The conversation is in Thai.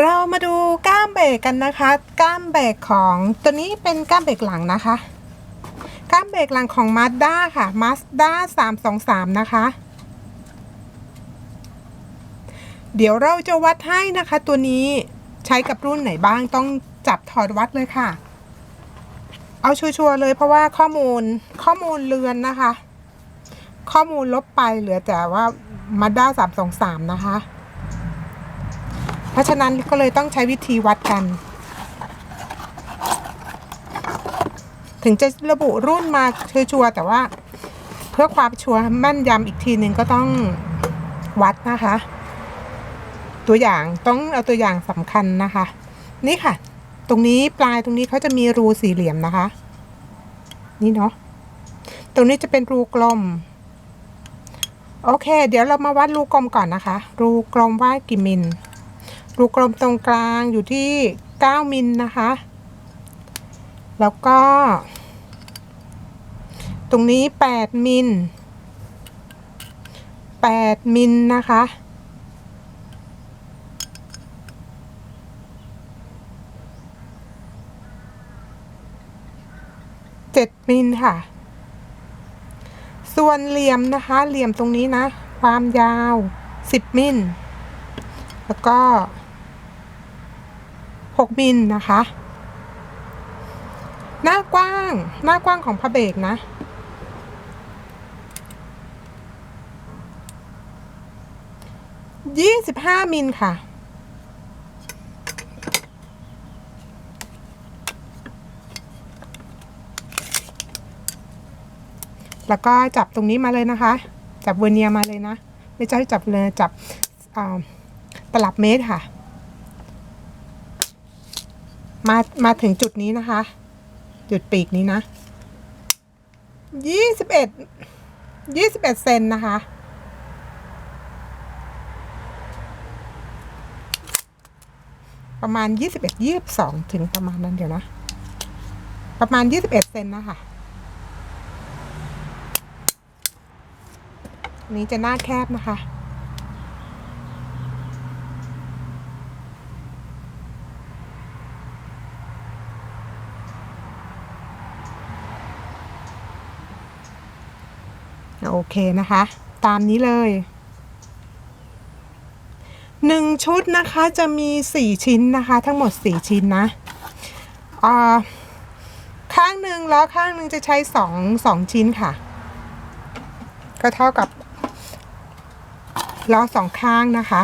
เรามาดูก้ามเบรกกันนะคะ ก้ามเบรกของตัวนี้เป็นก้ามเบรกหลังนะคะ ก้ามเบรกหลังของ Mazda ค่ะ Mazda 323 นะคะ เดี๋ยวเราจะวัดให้นะคะ ตัวนี้ใช้กับรุ่นไหนบ้างต้องจับถอดวัดเลยค่ะ เอาชัวร์เลยเพราะว่าข้อมูลข้อมูลเรือนนะคะ ข้อมูลลบไปเหลือแต่ว่า Mazda 323 นะคะ เพราะฉะนั้นก็เลยต้องใช้วิธีวัดกัน ถึงจะระบุรุ่นมาชัวร์แต่ว่า เพื่อความชัวร์แม่นยำอีกทีหนึ่งก็ต้องวัดนะคะ ตัวอย่างต้องเอาตัวอย่างสำคัญนะคะ นี่ค่ะ ตรงนี้ปลายตรงนี้เขาจะมีรูสี่เหลี่ยมนะคะ นี่เนาะตรงนี้จะเป็นรูกลม โอเค เดี๋ยวเรามาวัดรูกลมก่อนนะคะ รูกลมว่ากี่มิล รูกลมตรงกลางอยู่ที่ 9 มิลนะคะ แล้วก็ ตรงนี้ 8 มิล 8 มิลนะคะ 7 มิลค่ะ ส่วนเหลี่ยมนะคะ เหลี่ยมตรงนี้นะ ความยาว 10 มิล แล้วก็ 6มิลนะคะ หน้ากว้าง หน้ากว้างของพระเบรกนะ25มิลค่ะ แล้วก็จับตรงนี้มาเลยนะคะ จับเวเนียมาเลยนะ ไม่ใช่จับเลยจับตลับเมตรค่ะ มามาถึงจุดนี้นะคะ จุดปีกนี้นะยี่สิบเอ็ดยี่สิบเอ็ดเซนนะคะ ประมาณยี่สิบเอ็ดยี่สิบสองถึงประมาณนั้นเดี๋ยวนะ ประมาณยี่สิบเอ็ดเซนนะคะนนี้จะหน้าแคบนะคะ โอเคนะคะ ตามนี้เลยหนึ่งชุดนะคะจะมีสี่ชิ้นนะคะ ทั้งหมดสี่ชิ้นนะอ่าข้างหนึ่งแล้วข้างหนึ่งจะใช้สองสองชิ้นค่ะ ก็เท่ากับล้อสองข้างนะคะ